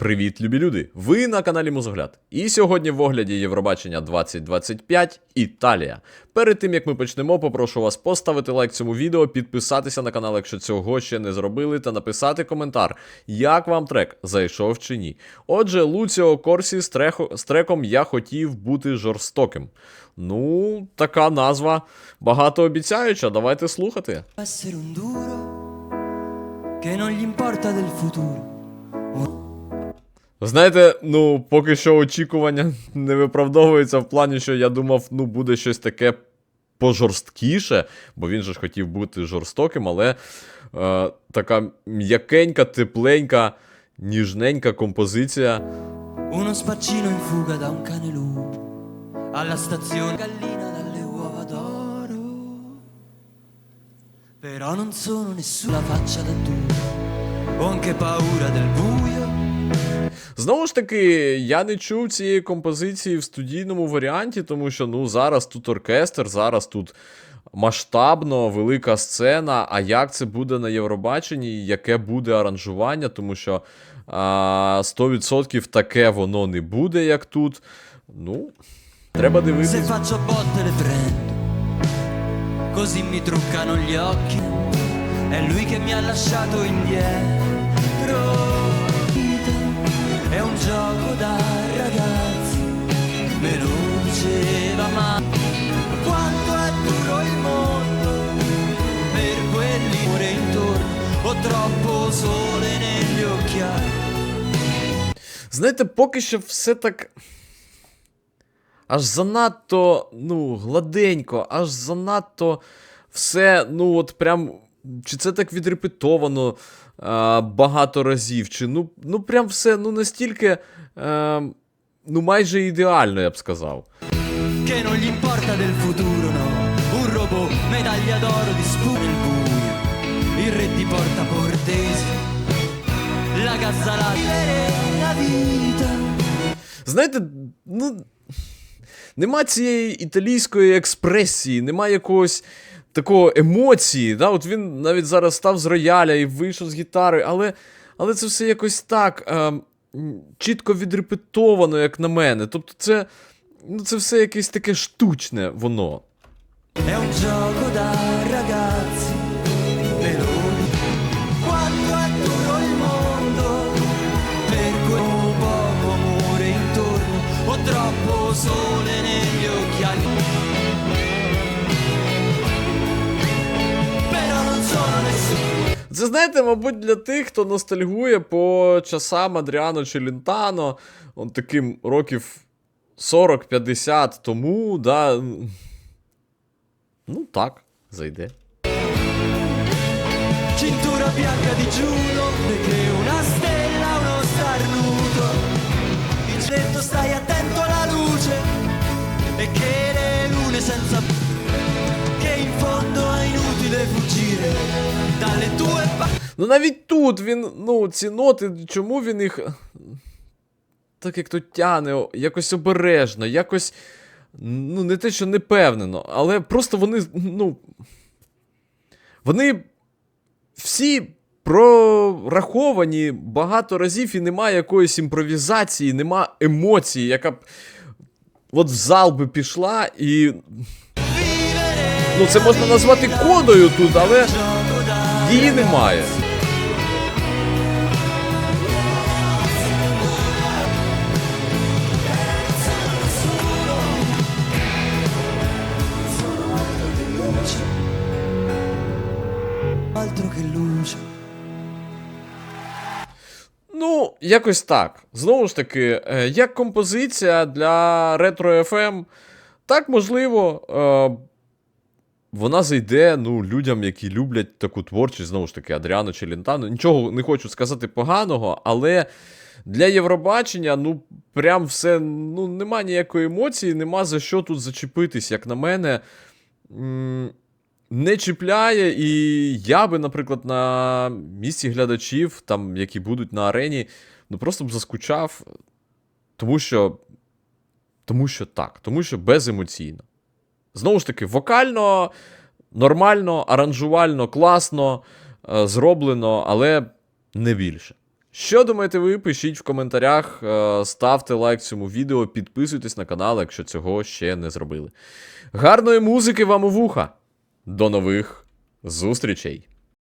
Привіт, любі люди! Ви на каналі Музогляд. І сьогодні в огляді Євробачення 2025 Італія. Перед тим як ми почнемо, попрошу вас поставити лайк цьому відео, підписатися на канал, якщо цього ще не зробили, та написати коментар, як вам трек зайшов чи ні. Отже, Луціо Корсі з, трехо- з треком Я хотів бути жорстоким. Ну, така назва багатообіцяюча. Давайте слухати. che non gli importa del futuro. Знаєте, ну, поки що очікування не виправдовується в плані, що я думав, ну, буде щось таке пожорсткіше, бо він же ж хотів бути жорстоким, але е, така м'якенька, тепленька, ніжненька композиція. Uno spaccino in fuga da un cane lupo, alla stazione gallina dalle uova d'oro. Però non sono nessuna faccia da duro, ho anche paura del buio. Знову ж таки, я не чув цієї композиції в студійному варіанті, тому що ну, зараз тут оркестр, зараз тут масштабно, велика сцена. А як це буде на Євробаченні, яке буде аранжування, тому що а, 100% таке воно не буде, як тут. Ну, треба botte così mi truccano gli occhi. È lui che mi ha lasciato indietro. Ho troppo sole negli occhiali. Знаєте, поки що все так. Аж занадто, ну, гладенько, аж занадто все, ну, от прям. Чи це так відрепетовано а, багато разів, чи ну, ну прям все ну, настільки. А, ну, майже ідеально, я б сказав. che non gli importa del futuro, no. Un robot, medaglia d'oro di il buio, il re di porta portese, la gazzala vivere la vita. Знаєте, ну. Нема цієї італійської експресії, нема якогось такого емоції. Да? От він навіть зараз став з рояля і вийшов з гітари, але, але це все якось так е, чітко відрепетовано, як на мене. Тобто, це, ну, це все якесь таке штучне воно. Це знаєте, мабуть, для тих, хто ностальгує по часам Адріано Челінтано, он таким років 40-50 тому, да. Ну так, зайде. Cintura bianca di perché una Ну навіть тут він, ну, ці ноти, чому він їх. Так як то тяне, якось обережно, якось. Ну, не те, що непевнено, але просто вони, ну. Вони всі прораховані багато разів і немає якоїсь імпровізації, нема емоції, яка б. От в зал би пішла і. Ну, це можна назвати кодою тут, але її немає. Ну, якось так. Знову ж таки, е, як композиція для ретро FM, так можливо. Е, вона зайде ну, людям, які люблять таку творчість, знову ж таки, Адріано Челентано. Нічого не хочу сказати поганого, але для Євробачення, ну, прям все, ну, нема ніякої емоції, нема за що тут зачепитись, як на мене. Не чіпляє, і я би, наприклад, на місці глядачів, там, які будуть на арені, ну просто б заскучав, тому що. Тому що так, тому що беземоційно. Знову ж таки, вокально, нормально, аранжувально, класно е, зроблено, але не більше. Що думаєте ви? Пишіть в коментарях, е, ставте лайк цьому відео, підписуйтесь на канал, якщо цього ще не зробили. Гарної музики вам у вуха! До нових зустрічей!